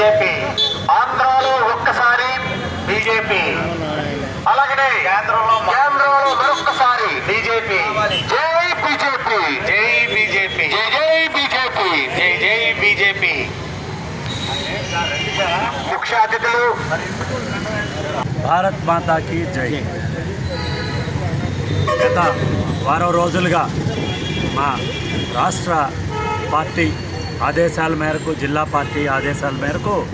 BJP. ఆంధ్రాలో ఒక్కసారి BJP. అలాగనే కేంద్రంలో కేంద్రంలో మరొక్కసారి బీజేపీ. జై బీజేపీ. జై బీజేపీ. జై జై బీజేపీ. జై జై బీజేపీ. ముఖ్య అతిథులు భారత్ మాతాకి జై. గత వారం రోజులుగా మా రాష్ట్ర పార్టీ ఆదేశాల మేరకు జిల్లా పార్టీ ఆదేశాల మేరకు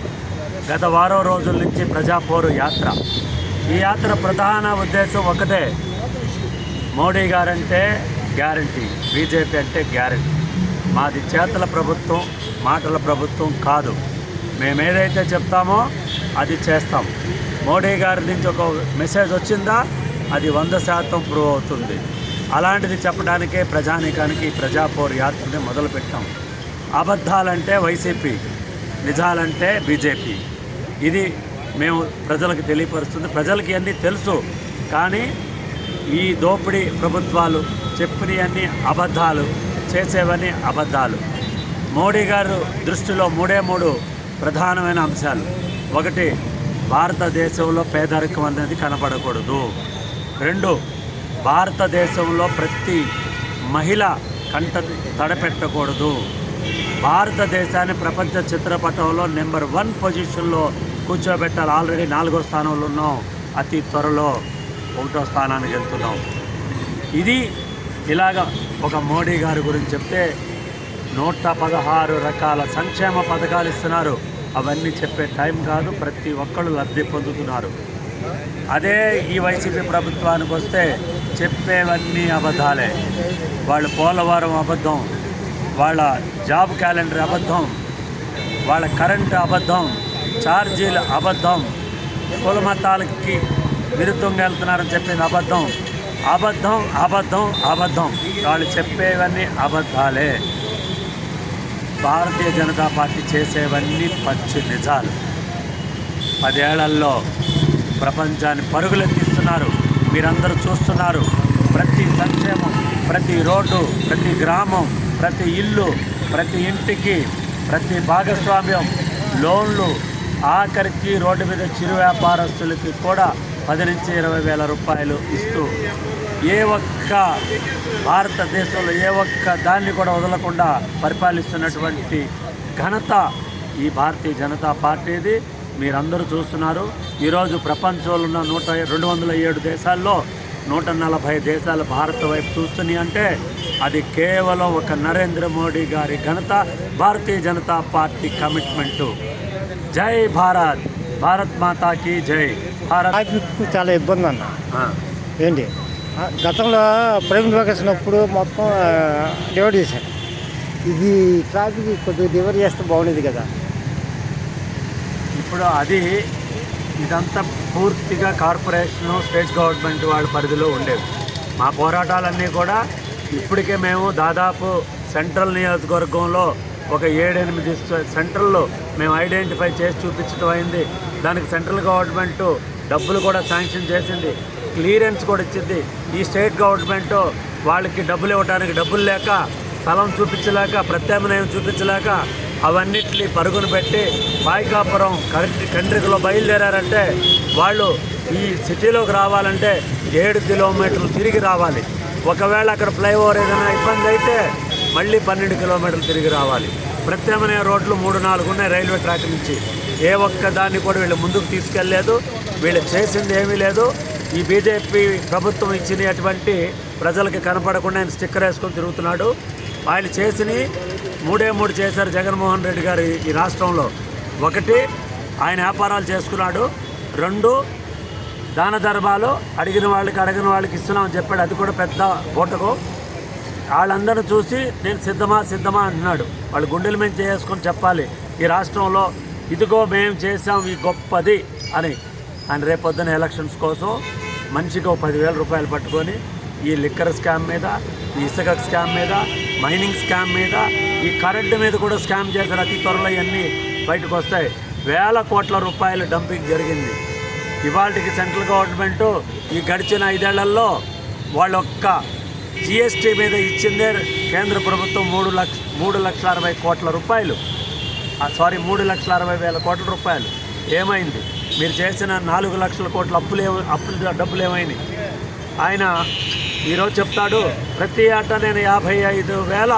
గత వారం రోజుల నుంచి ప్రజాపోరు యాత్ర. ఈ యాత్ర ప్రధాన ఉద్దేశం ఒకటే. మోడీ గారంటే గ్యారంటీ బీజేపీ అంటే గ్యారంటీ. మాది చేతల ప్రభుత్వం మాటల ప్రభుత్వం కాదు. మేమేదైతే చెప్తామో అది చేస్తాం. మోడీ గారి నుంచి ఒక మెసేజ్ వచ్చిందా? అది వంద శాతం ప్రూవ్ అవుతుంది. అలాంటిది చెప్పడానికే ప్రజానీకానికి ఈ ప్రజాపోర్ యాత్రని మొదలుపెట్టాం. అబద్ధాలంటే వైసీపీ నిజాలంటే బీజేపీ. ఇది మేము ప్రజలకు తెలియపరుస్తుంది. ప్రజలకి అన్నీ తెలుసు. కానీ ఈ దోపిడీ ప్రభుత్వాలు చెప్పినవన్నీ అబద్ధాలు చేసేవన్నీ అబద్ధాలు. మోడీ గారు దృష్టిలో మూడే మూడు ప్రధానమైన అంశాలు. ఒకటి భారతదేశంలో పేదరికం అనేది కనపడకూడదు. రెండు భారతదేశంలో ప్రతి మహిళ కంట తడపెట్టకూడదు. భారతదేశాన్ని ప్రపంచ చిత్రపటంలో నెంబర్ వన్ పొజిషన్లో కూర్చోబెట్టాలి. ఆల్రెడీ నాలుగో స్థానంలో ఉన్నాం. అతి త్వరలో ఒకటో స్థానానికి వెళ్తున్నాం. ఇది ఇలాగ ఒక మోడీ గారి గురించి చెప్తే నూట పదహారు రకాల సంక్షేమ పథకాలు ఇస్తున్నారు. అవన్నీ చెప్పే టైం కాదు. ప్రతి ఒక్కళ్ళు లబ్ధి పొందుతున్నారు. అదే ఈ వైసీపీ ప్రభుత్వానికి వస్తే చెప్పేవన్నీ అబద్ధాలే. వాళ్ళు పోలవరం అబద్ధం. వాళ్ళ జాబ్ క్యాలెండర్ అబద్ధం వాళ్ళ కరెంటు అబద్ధం ఛార్జీలు అబద్ధం కుల మతాలకి విరుద్ధంగా వెళ్తున్నారని చెప్పింది అబద్ధం. అబద్ధం అబద్ధం అబద్ధం. వాళ్ళు చెప్పేవన్నీ అబద్ధాలే. భారతీయ జనతా పార్టీ చేసేవన్నీ పచ్చి నిజాలు. పదేళ్ళలో ప్రపంచాన్ని పరుగులెత్తిస్తున్నారు. మీరందరూ చూస్తున్నారు. ప్రతి సంక్షేమం ప్రతి రోడ్డు ప్రతి గ్రామం ప్రతి ఇల్లు ప్రతి ఇంటికి ప్రతి భాగస్వామ్యం లోన్లు ఆఖరికి రోడ్డు మీద చిరు వ్యాపారస్తులకి కూడా పది నుంచి ఇరవై వేల రూపాయలు ఇస్తూ ఏ ఒక్క భారతదేశంలో ఏ ఒక్క దాన్ని కూడా వదలకుండా పరిపాలిస్తున్నటువంటి ఘనత ఈ భారతీయ జనతా పార్టీది. మీరందరూ చూస్తున్నారు. ఈరోజు ప్రపంచంలో ఉన్న నూట రెండు వందల ఏడు దేశాల్లో నూట నలభై దేశాలు భారత్ వైపు చూస్తున్నాయి అంటే అది కేవలం ఒక నరేంద్ర మోడీ గారి ఘనత భారతీయ జనతా పార్టీ కమిట్మెంటు. జై భారత్. భారత్ మాతాకి జై. భారత్ చాలా ఇబ్బంది అన్న. ఏంటి? గతంలో ప్రైమ్ లొకేషన్ అప్పుడు మొత్తం డివైడ్ చేశారు. ఇది ట్రాఫిక్ కొద్దిగా డివైడ్ చేస్తే బాగుండేది కదా. ఇప్పుడు అది ఇదంతా పూర్తిగా కార్పొరేషన్ స్టేట్ గవర్నమెంట్ వాళ్ళ పరిధిలో ఉండేవి మా పోరాటాలన్నీ కూడా ఇప్పటికే మేము దాదాపు సెంట్రల్ నియోజకవర్గంలో ఒక ఏడెనిమిది స- సెంట్రల్లో మేము ఐడెంటిఫై చేసి చూపించడం అయింది. దానికి సెంట్రల్ గవర్నమెంట్ డబ్బులు కూడా శాంక్షన్ చేసింది. క్లియరెన్స్ కూడా ఇచ్చింది. ఈ స్టేట్ గవర్నమెంట్ వాళ్ళకి డబ్బులు ఇవ్వడానికి డబ్బులు లేక స్థలం చూపించలేక ప్రత్యామ్నాయం చూపించలేక అవన్నిటిని పరుగును పెట్టి పాయికాపురం కంట్రీ కంట్రీలో బయలుదేరారంటే వాళ్ళు ఈ సిటీలోకి రావాలంటే ఏడు కిలోమీటర్లు తిరిగి రావాలి. ఒకవేళ అక్కడ ఫ్లైఓవర్ ఏదైనా ఇబ్బంది అయితే మళ్ళీ పన్నెండు కిలోమీటర్లు తిరిగి రావాలి. ప్రత్యామ్నాయ రోడ్లు మూడు నాలుగు ఉన్నాయి రైల్వే ట్రాక్ నుంచి. ఏ ఒక్క దాన్ని కూడా వీళ్ళు ముందుకు తీసుకెళ్ళలేదు వీళ్ళు చేసింది ఏమీ లేదు. ఈ బీజేపీ ప్రభుత్వం ఇచ్చినటువంటి ప్రజలకి కనపడకుండా ఆయన స్టిక్కర్ వేసుకొని తిరుగుతున్నాడు. ఆయన చేసిన మూడే మూడు చేశారు జగన్మోహన్ రెడ్డి గారు ఈ రాష్ట్రంలో. ఒకటి ఆయన వ్యాపారాలు చేసుకున్నాడు. రెండు దాన ధర్మాలు అడిగిన వాళ్ళకి అడిగిన వాళ్ళకి ఇస్తున్నామని చెప్పాడు. అది కూడా పెద్ద పూటకు వాళ్ళందరూ చూసి నేను సిద్ధమా సిద్ధమా అంటున్నాడు వాళ్ళు గుండెల మీద చేసుకొని చెప్పాలి ఈ రాష్ట్రంలో ఇదిగో మేము చేసాం ఈ గొప్పది అని. ఆయన రేపొద్దున ఎలక్షన్స్ కోసం మనిషికి ఒక పదివేల రూపాయలు పట్టుకొని ఈ లిక్కర్ స్కామ్ మీద ఈ ఇసుక స్కామ్ మీద మైనింగ్ స్కామ్ మీద ఈ కరెంటు మీద కూడా స్కామ్ చేశారు. అతి త్వరలో ఇవన్నీ బయటకు వస్తాయి. వేల కోట్ల రూపాయలు డంపింగ్ జరిగింది. ఇవాళకి సెంట్రల్ గవర్నమెంట్ ఈ గడిచిన ఐదేళ్ళలో వాళ్ళ ఒక్క జిఎస్టీ మీద ఇచ్చిందే కేంద్ర ప్రభుత్వం మూడు లక్ష మూడు లక్షల అరవై కోట్ల రూపాయలు. సారీ మూడు లక్షల అరవై వేల కోట్ల రూపాయలు. ఏమైంది? మీరు చేసిన నాలుగు లక్షల కోట్ల అప్పులు అప్పులు డబ్బులు ఏమైంది? ఆయన ఈరోజు చెప్తాడు ప్రతి ఏటా నేను యాభై ఐదు వేల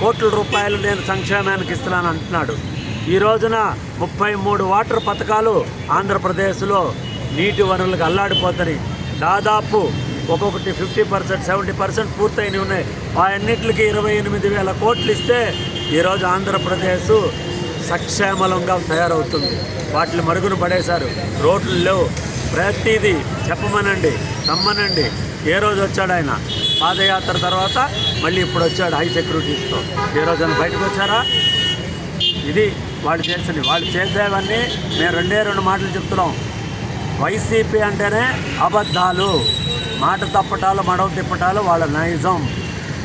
కోట్ల రూపాయలు నేను సంక్షేమానికి ఇస్తున్నాను అంటున్నాడు. ఈ రోజున ముప్పై మూడు వాటర్ పథకాలు ఆంధ్రప్రదేశ్లో నీటి వనరులకు అల్లాడిపోతాయి దాదాపు ఒక్కొక్కటి ఫిఫ్టీ పర్సెంట్ సెవెంటీ పర్సెంట్ పూర్తయినవి ఉన్నాయి. ఆ అన్నింటికి ఇరవై ఎనిమిది వేల కోట్లు ఇస్తే ఈరోజు ఆంధ్రప్రదేశ్ సక్షేమలంగా తయారవుతుంది. వాటిని మరుగున పడేశారు. రోడ్లు లేవు. ప్రతిదీ చెప్పమనండి రమ్మనండి. ఏ రోజు వచ్చాడు ఆయన? పాదయాత్ర తర్వాత మళ్ళీ ఇప్పుడు వచ్చాడు హై సెక్యూరిటీస్తో. ఏ రోజు ఆయన బయటకు వచ్చారా? ఇది వాళ్ళు చేసింది. వాళ్ళు చేసేవన్నీ మేము రెండే రెండు మాటలు చెప్తున్నాం. వైసీపీ అంటేనే అబద్ధాలు. మాట తప్పటాలు మడవ తిప్పటాలు వాళ్ళ నైజం.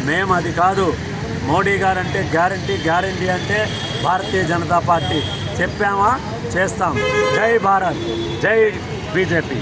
మేము అది కాదు. మోడీ గారు అంటే గ్యారంటీ గ్యారంటీ అంటే భారతీయ జనతా పార్టీ. చెప్పామా? చేస్తాం. జై భారత్. జై బీజేపీ.